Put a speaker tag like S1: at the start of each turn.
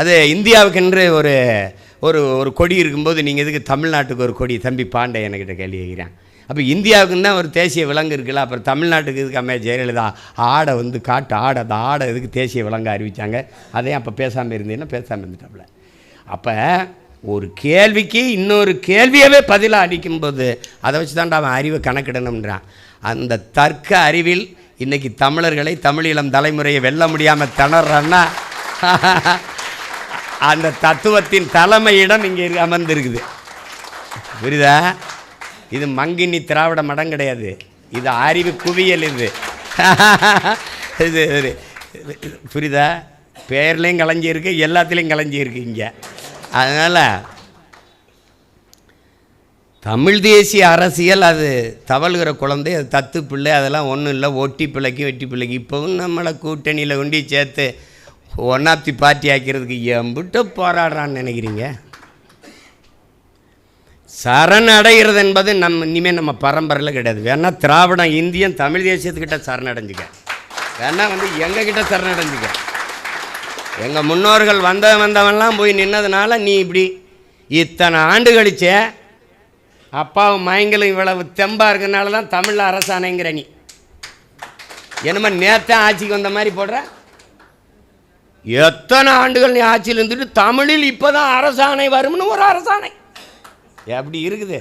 S1: அது இந்தியாவுக்கென்று ஒரு ஒரு ஒரு கொடி இருக்கும்போது நீங்கள் எதுக்கு தமிழ்நாட்டுக்கு ஒரு கொடி? தம்பி பாண்டே என்கிட்ட கேள்வி கேட்குறேன். அப்போ இந்தியாவுக்குன்னு தான் ஒரு தேசிய விலங்கு இருக்குல்ல அப்புறம் தமிழ்நாட்டுக்கு இதுக்கு அம்மையா ஜெயலலிதா ஆடை வந்து காட்டு ஆடை அந்த ஆடை எதுக்கு தேசிய விலங்கு அறிவித்தாங்க அதையும் அப்போ பேசாமல் இருந்தீங்கன்னா பேசாமல் இருந்துட்டாப்புல. அப்போ ஒரு கேள்விக்கு இன்னொரு கேள்வியவே பதிலாக அடிக்கும்போது அதை வச்சு தான்டா அவன் அறிவை கணக்கிடணும்ன்றான். அந்த தர்க்க அறிவில் இன்றைக்கி தமிழர்களை தமிழீழம் தலைமுறையை வெல்ல முடியாமல் திணறான்னா அந்த தத்துவத்தின் தலைமையிடம் இங்கே அமர்ந்திருக்குது. புரியுதா? இது மங்கினி திராவிட மடம் கிடையாது. இது அறிவு குவியல் இது. இது புரியுதா? பேர்லேயும் கலைஞ்சிருக்கு எல்லாத்துலேயும் கலைஞ்சிருக்கு இங்கே. அதனால் தமிழ் தேசிய அரசியல் அது தவழ்கிற குழந்தை அது தத்து பிள்ளை அதெல்லாம் ஒன்றும் இல்லை. ஒட்டி பிள்ளைக்கு வெட்டி பிள்ளைக்கு. இப்போவும் நம்மளை கூட்டணியில் கொண்டு சேர்த்து ஒன் ஆஃப் தி பார்ட்டி ஆக்கிறதுக்கு எம்பிட்ட போராடுறான்னு நினைக்கிறீங்க? சரணடைகிறது என்பது நம்ம இனிமேல் நம்ம பரம்பரையில் கிடையாது. வேணால் திராவிடம் இந்தியன் தமிழ் தேசியத்துக்கிட்ட சரணடைஞ்சிக்க வேணா வந்து எங்ககிட்ட சரணடைஞ்சிக்க எங்கள் முன்னோர்கள் வந்த வந்தவன்லாம் போய் நின்னதுனால நீ இப்படி இத்தனை ஆண்டு கழிச்சே அப்பாவும் மயங்களும் இவ்வளவு தெம்பாக இருக்கிறனால தான் தமிழில் அரசாணைங்கிற நீ. என்னமோ நேத்தான் ஆட்சிக்கு வந்த மாதிரி போடுற? எத்தனை ஆண்டுகள் நீ ஆட்சியில் இருந்துட்டு தமிழில் இப்போ தான் அரசாணை வரும்னு ஒரு அரசாணை. எப்படி இருக்குது.